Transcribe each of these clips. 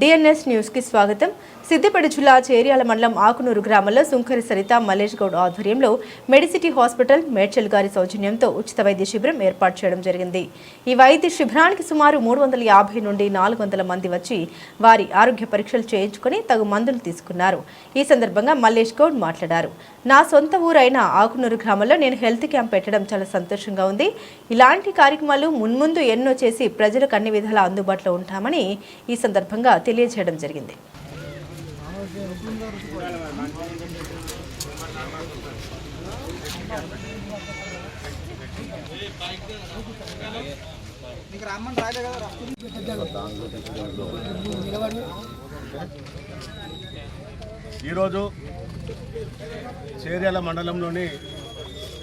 DNS న్యూస్కి స్వాగతం. సిద్దిపేట జిల్లా చేర్యాల మండలం ఆకునూరు గ్రామంలో సుంకరి సరిత మలేష్ గౌడ్ ఆధ్వర్యంలో మెడిసిటీ హాస్పిటల్ మేడ్చల్ గారి సౌజన్యంతో ఉచిత వైద్య శిబిరం ఏర్పాటు చేయడం జరిగింది. ఈ వైద్య శిబిరానికి సుమారు మూడు వందల యాభై నుండి నాలుగు వందల మంది వచ్చి వారి ఆరోగ్య పరీక్షలు చేయించుకొని తగు మందులు తీసుకున్నారు. ఈ సందర్భంగా మల్లేష్ గౌడ్ మాట్లాడారు. నా సొంత ఊరైన ఆకునూరు గ్రామంలో నేను హెల్త్ క్యాంప్ పెట్టడం చాలా సంతోషంగా ఉంది. ఇలాంటి కార్యక్రమాలు మున్ముందు ఎన్నో చేసి ప్రజలకు అన్ని విధాలా అందుబాటులో ఉంటామని ఈ సందర్భంగా తెలియజేయడం జరిగింది. ఈరోజు చేర్యాల మండలంలోని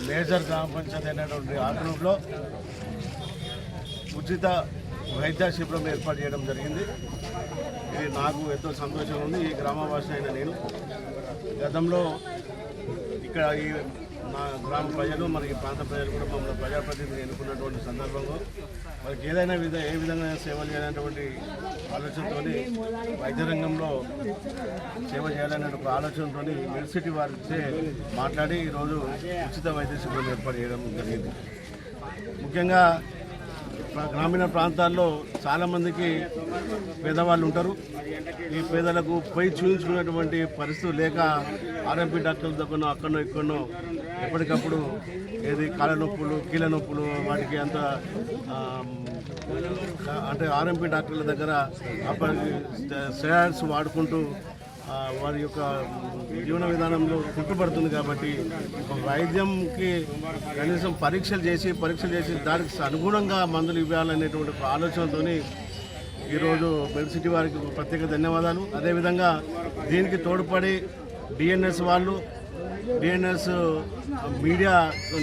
మేజర్ గ్రామ పంచాయతీ అయినటువంటి ఆగ్రూప్లో ఉచిత వైద్య శిబిరం ఏర్పాటు చేయడం జరిగింది. ఇది నాకు ఎంతో సంతోషంగా ఉంది. ఈ గ్రామవాసి అయిన నేను గతంలో ఇక్కడ ఈ మా గ్రామ ప్రజలు మరి ఈ ప్రాంత ప్రజలు కూడా మమ్మల్ని ప్రజాప్రతినిధి ఎన్నుకున్నటువంటి సందర్భంలో వారికి ఏదైనా విధ ఏ విధంగా సేవలు చేయాలనేటువంటి ఆలోచనతో వైద్య రంగంలో సేవ చేయాలనేటువంటి ఆలోచనతో మెడిసిటీ వారిచే మాట్లాడి ఈరోజు ఉచిత వైద్య శిబిరం ఏర్పాటు చేయడం జరిగింది. ముఖ్యంగా గ్రామీణ ప్రాంతాల్లో చాలామందికి పేదవాళ్ళు ఉంటారు. ఈ పేదలకు పోయి చూపించుకునేటువంటి పరిస్థితులు లేక ఆర్ఎంపీ డాక్టర్ల దగ్గర అక్కడనో ఇక్కడనో ఎప్పటికప్పుడు ఏది కాళ్ళ నొప్పులు కీళ్ళ నొప్పులు వాటికి అంత అంటే ఆర్ఎంపీ డాక్టర్ల దగ్గర స్టెరాయిడ్స్ వాడుకుంటూ వారి యొక్క జీవన విధానంలో చుట్టుపడుతుంది కాబట్టి వైద్యంకి కనీసం పరీక్షలు చేసి పరీక్షలు చేసి దానికి అనుగుణంగా మందులు ఇవ్వాలనేటువంటి ఒక ఆలోచనతోని ఈరోజు మెడిసిటీ వారికి ప్రత్యేక ధన్యవాదాలు. అదేవిధంగా దీనికి తోడ్పడి డిఎన్ఎస్ వాళ్ళు డిఎన్ఎస్ మీడియా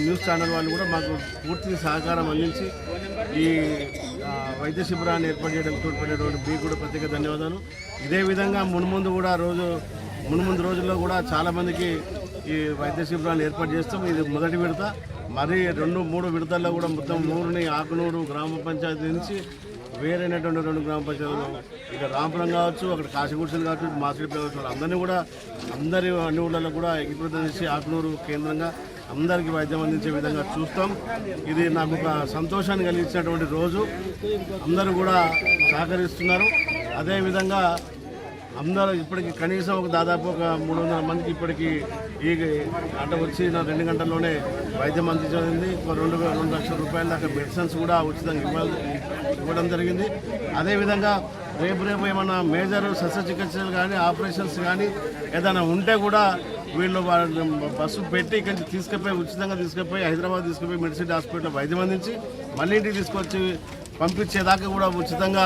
న్యూస్ ఛానల్ వాళ్ళు కూడా మాకు పూర్తి సహకారం అందించి ఈ వైద్య శిబిరాన్ని ఏర్పాటు చేయడం తోడ్పడినటువంటి మీకు కూడా ప్రత్యేక ధన్యవాదాలు. ఇదే విధంగా మున్ముందు కూడా రోజు మున్ముందు రోజుల్లో కూడా చాలామందికి ఈ వైద్య శిబిరాన్ని ఏర్పాటు చేస్తాం. ఇది మొదటి విడత. మరి రెండు మూడు విడతల్లో కూడా మొత్తం నూరుని ఆకునూరు గ్రామ పంచాయతీ నుంచి వేరైనటువంటి రెండు గ్రామ పంచాయతీలు ఇక్కడ రాంపురం కావచ్చు అక్కడ కాశీగుడిసెలు కావచ్చు మాసిడిపల్లి కావచ్చు అందరినీ కూడా అందరి అన్ని ఊళ్ళలో కూడా ఏకీకృతం ఆకునూరు కేంద్రంగా అందరికీ వైద్యం అందించే విధంగా చూస్తాం. ఇది నాకు ఒక సంతోషాన్ని కలిగించినటువంటి రోజు. అందరూ కూడా సహకరిస్తున్నారు. అదేవిధంగా అందరూ ఇప్పటికి కనీసం ఒక దాదాపు ఒక మూడు వందల మందికి ఇప్పటికి ఈ అంటే వచ్చిన రెండు గంటల్లోనే వైద్యం అందించింది ఒక రెండు రెండు లక్షల రూపాయల దాకా మెడిసిన్స్ కూడా ఉచితంగా ఇవ్వాలి ఇవ్వడం జరిగింది. అదేవిధంగా రేపు రేపు ఏమైనా మేజర్ శస్త్రచికిత్సలు కానీ ఆపరేషన్స్ కానీ ఏదైనా ఉంటే కూడా వీళ్ళు వాళ్ళ బస్సు పెట్టి ఇక్కడి నుంచి తీసుకుపోయి ఉచితంగా తీసుకుపోయి హైదరాబాద్ తీసుకుపోయి మెడిసిటీ హాస్పిటల్ వైద్యం అందించి మళ్ళీ ఇంటికి తీసుకొచ్చి పంపించేదాకా కూడా ఉచితంగా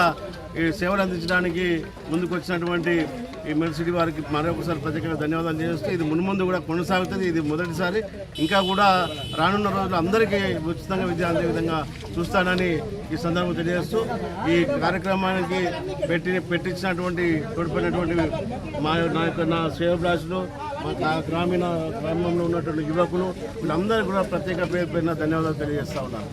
ఈ సేవలు అందించడానికి ముందుకు వచ్చినటువంటి ఈ మెడిసిటీ వారికి మరొకసారి ప్రత్యేకంగా ధన్యవాదాలు చేస్తూ ఇది మున్ముందు కూడా కొనసాగుతుంది. ఇది మొదటిసారి. ఇంకా కూడా రానున్న రోజులు అందరికీ ఉచితంగా విద్య అందే విధంగా చూస్తానని ఈ సందర్భం తెలియజేస్తూ ఈ కార్యక్రమానికి పెట్టి పెట్టించినటువంటి తోడ్పడినటువంటి మా నా యొక్క నా శ్రేయభిలాషులు మా గ్రామీణ గ్రామంలో ఉన్నటువంటి యువకులు వీళ్ళందరికీ కూడా ప్రత్యేక పేరు పేరున ధన్యవాదాలు తెలియజేస్తా ఉన్నాను.